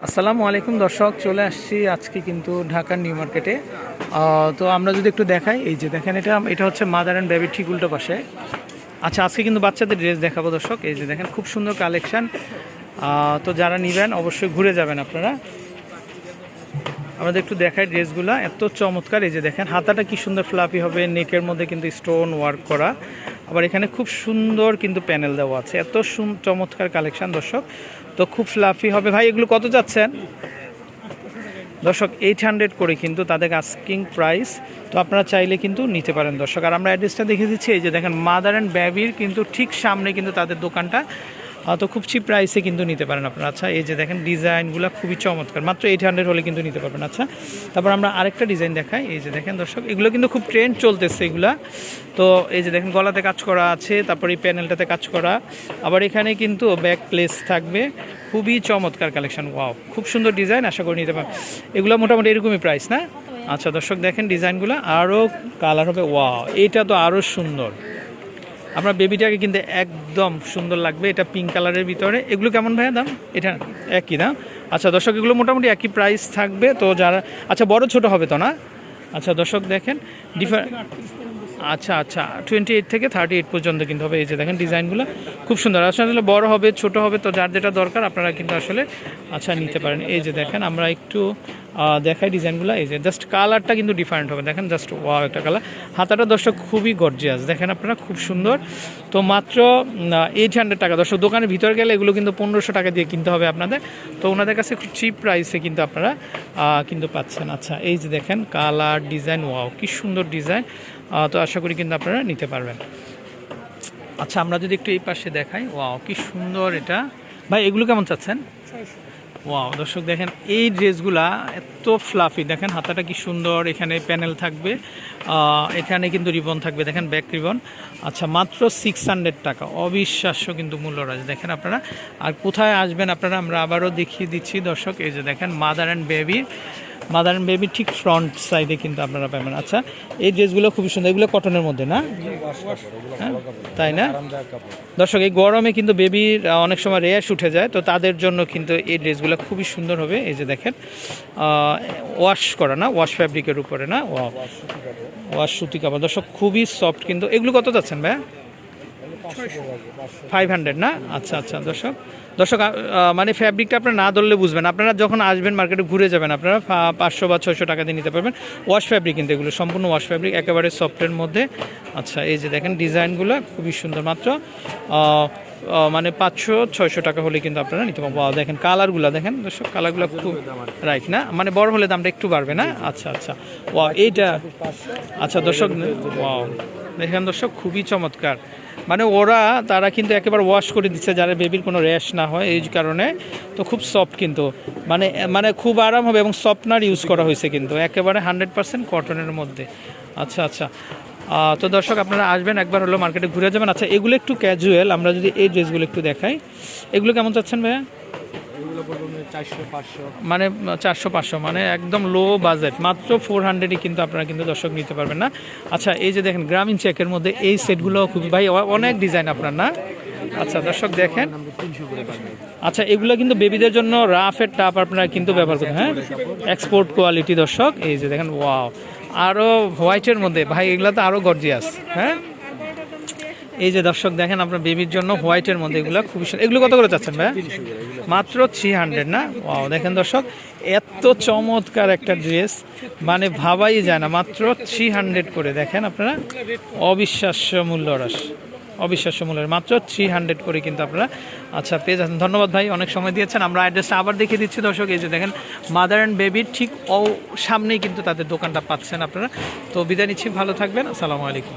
আসসালামু আলাইকুম দর্শক, চলে আসছি আজকে কিন্তু ঢাকার নিউ মার্কেটে। তো আমরা যদি একটু দেখাই, এই যে দেখেন এটা এটা হচ্ছে মাদার অ্যান্ড বেবির ঠিক উল্টো পাশে। আচ্ছা আজকে কিন্তু বাচ্চাদের ড্রেস দেখাবো দর্শক, এই যে দেখেন খুব সুন্দর কালেকশান। তো যারা নেবেন অবশ্যই ঘুরে যাবেন আপনারা। আমাদের একটু দেখাই ড্রেসগুলো, এত চমৎকার, এই যে দেখেন, হাতাটা কি সুন্দর ফ্লাপি হবে, নেকের মধ্যে কিন্তু স্টোন ওয়ার্ক করা। আবার এখানে খুব সুন্দর কিন্তু প্যানেল দেওয়া আছে, এত চমৎকার কালেকশন দর্শক। তো খুব ফ্লাফি হবে। ভাই, এগুলো কত যাচ্ছেন? দর্শক এইট হান্ড্রেড করে কিন্তু তাদের আস্কিং প্রাইস তো আপনারা চাইলে কিন্তু নিতে পারেন দর্শক। আর আমরা অ্যাড্রেসটা দেখে দিচ্ছি, এই যে দেখেন মাদার অ্যান্ড ব্যাবির কিন্তু ঠিক সামনে কিন্তু তাদের দোকানটা তো খুব চিপ প্রাইসে কিন্তু নিতে পারেন আপনারা। আচ্ছা এই যে দেখেন ডিজাইনগুলো খুবই চমৎকার। মাত্র এইট হান্ড্রেড হলে কিন্তু নিতে পারবেন। আচ্ছা তারপর আমরা আরেকটা ডিজাইন দেখাই। এই যে দেখেন দর্শক, এগুলো কিন্তু খুব ট্রেন্ড চলতেছে এগুলা। তো এই যে দেখেন, গলাতে কাজ করা আছে, তারপর এই প্যানেলটাতে কাজ করা। আবার এখানে কিন্তু ব্যাক প্লেস থাকবে। খুবই চমৎকার কালেকশন ওয়াও খুব সুন্দর ডিজাইন আশা করি নিতে পারেন এগুলো মোটামুটি এরকমই প্রাইস না? আচ্ছা দর্শক দেখেন ডিজাইনগুলো আরও কালার হবে। ওয়াও এইটা তো আরও সুন্দর। আমরা বেবিটাকে কিন্তু একদম সুন্দর লাগবে, এটা পিঙ্ক কালারের ভিতরে। এগুলো কেমন ভাইয়া দাম? এটা একই দাম। আচ্ছা দর্শক, এগুলো মোটামুটি একই প্রাইস থাকবে, তো যারা আচ্ছা বড় ছোট হবে তো না? আচ্ছা দর্শক দেখেন ডিফার আচ্ছা আচ্ছা টোয়েন্টি এইট থেকে থার্টি এইট পর্যন্ত কিন্তু হবে। এই যে দেখেন ডিজাইনগুলো, খুব সুন্দর। আসলে বড় হবে, ছোট হবে, তো যার যেটা দরকার, আপনারা কিন্তু আসলে আচ্ছা নিতে পারেন। এই যে দেখেন, আমরা একটু দেখাই ডিজাইনগুলো। এই যে জাস্ট কালারটা কিন্তু ডিফারেন্ট হবে। দেখেন জাস্ট ওয়াও একটা কালার হাতাটা দর্শক খুবই গর্জিয়াস দেখেন আপনারা, খুব সুন্দর। তো মাত্র এইট হান্ড্রেড টাকা। দর্শক, দোকানের ভিতরে গেলে এগুলো কিন্তু পনেরোশো টাকা দিয়ে কিনতে হবে আপনাদের। তো ওনাদের কাছে খুব চিপ প্রাইসে কিন্তু আপনারা কিন্তু পাচ্ছেন। আচ্ছা এই যে দেখেন কালার ডিজাইন ওয়াও কি সুন্দর ডিজাইন তো আশা করি কিন্তু আপনারা নিতে পারবেন। আচ্ছা আমরা যদি একটু এই পাশে দেখাই। ওয়াও কি সুন্দর এটা। ভাই, এগুলো কেমন চাচ্ছেন? ওয়াও দর্শক দেখেন, এই ড্রেসগুলা এত ফ্লাফি দেখেন, হাতাটা কি সুন্দর, এখানে প্যানেল থাকবে এখানে কিন্তু রিবন থাকবে, দেখেন ব্যাক রিবন আচ্ছা মাত্র সিক্স হান্ড্রেড টাকা, অবিশ্বাস্য কিন্তু মূল্য রয়েছে দেখেন আপনারা, আর কোথায় আসবেন আপনারা আমরা আবারও দেখিয়ে দিচ্ছি দর্শক, এই যে দেখেন মাদার অ্যান্ড বেবির মাদার বেবির ঠিক ফ্রন্ট সাইডে কিন্তু আপনারা পাবেন। আচ্ছা এই ড্রেসগুলো খুবই সুন্দর এগুলো কটনের মধ্যে না? হ্যাঁ, তাই না? দর্শক এই গরমে কিন্তু বেবির অনেক সময় রেয়াশ উঠে যায় তো তাদের জন্য কিন্তু এই ড্রেসগুলো খুবই সুন্দর হবে। এই যে দেখেন ওয়াশ করা না ওয়াশ ফ্যাব্রিকের উপরে না? ওয়াশ সুতি কাপড়। দর্শক খুবই সফট কিন্তু। এগুলো কত যাচ্ছেন ভাই ফাইভ হান্ড্রেড না? আচ্ছা আচ্ছা দর্শক। দর্শক মানে ফ্যাব্রিকটা আপনারা না ধরলে বুঝবেন আপনারা যখন আসবেন মার্কেটে ঘুরে যাবেন আপনারা পাঁচশো বা ছয়শো টাকা দিয়ে নিতে পারবেন। ওয়াশ ফ্যাব্রিক কিন্তু এগুলো সম্পূর্ণ ওয়াশ ফ্যাব্রিক একেবারে সফটের মধ্যে। আচ্ছা এই যে দেখেন ডিজাইনগুলো খুবই সুন্দর মাত্র। মানে পাঁচশো ছয়শো টাকা হলে কিন্তু আপনারা নিতে পারবেন। Wow, দেখেন কালারগুলো দেখেন দর্শক কালারগুলো খুব রাইট না? মানে বড় হলে দামটা একটু বাড়বে না? আচ্ছা আচ্ছা। ওয়া এইটা আচ্ছা দর্শক ওয়াও। দেখেন দর্শক, খুবই চমৎকার। মানে ওরা, তারা কিন্তু একেবারে ওয়াশ করে দিচ্ছে, যারা বেবির কোনো র্যাশ না হয়, এই কারণে। তো খুব সফট কিন্তু। মানে মানে খুব আরাম হবে এবং সফটনার ইউজ করা হয়েছে কিন্তু। একেবারে হান্ড্রেড পার্সেন্ট কটনের মধ্যে। আচ্ছা আচ্ছা। তো দর্শক, আপনারা আসবেন, একবার হলো মার্কেটে ঘুরে যাবেন। আচ্ছা এগুলো একটু ক্যাজুয়াল আমরা যদি এই ড্রেসগুলো একটু দেখাই। এগুলো কেমন চাচ্ছেন ভাইয়া? মানে চারশো, পাঁচশো মানে একদম লো বাজেট মাত্র ফোর হান্ড্রেডই কিন্তু আপনারা কিন্তু দর্শক নিতে পারবেন না। আচ্ছা এই যে দেখেন, গ্রামীণ চেকের মধ্যে এই সেটগুলো খুবই ভাই অনেক ডিজাইন আপনার, না? আচ্ছা দর্শক দেখেন। আচ্ছা এগুলো কিন্তু বেবিদের জন্য রাফের টাপ আপনারা কিন্তু ব্যবহার করবেন হ্যাঁ? এক্সপোর্ট কোয়ালিটি দর্শক। এই যে দেখেন ওয়াও আরও হোয়াইটের মধ্যে, ভাই, এগুলো তো আরও গর্জিয়াস হ্যাঁ? এই যে দর্শক দেখেন আপনার বেবির জন্য হোয়াইটের মধ্যে এগুলো খুবই সুন্দর। এগুলো কত করে চাচ্ছেন ভাই? মাত্র থ্রি হান্ড্রেড না? ও দেখেন দর্শক, এত চমৎকার একটা ড্রেস। মানে ভাবাই যায় না, মাত্র থ্রি হান্ড্রেড করে। দেখেন আপনারা, অবিশ্বাস্য মূল্যরস অবিশ্বাস্য মূল্যের মাত্র থ্রি হান্ড্রেড করে কিন্তু আপনারা আচ্ছা পেয়ে যাচ্ছেন। ধন্যবাদ ভাই, অনেক সময় দিয়েছেন। আমরা অ্যাড্রেসটা আবার দেখিয়ে দিচ্ছি দর্শক। এই যে দেখেন মাদার অ্যান্ড বেবির ঠিক ও সামনেই কিন্তু তাদের দোকানটা পাচ্ছেন আপনারা। তো বিদায় নিচ্ছি, ভালো থাকবেন। আসসালামু আলাইকুম।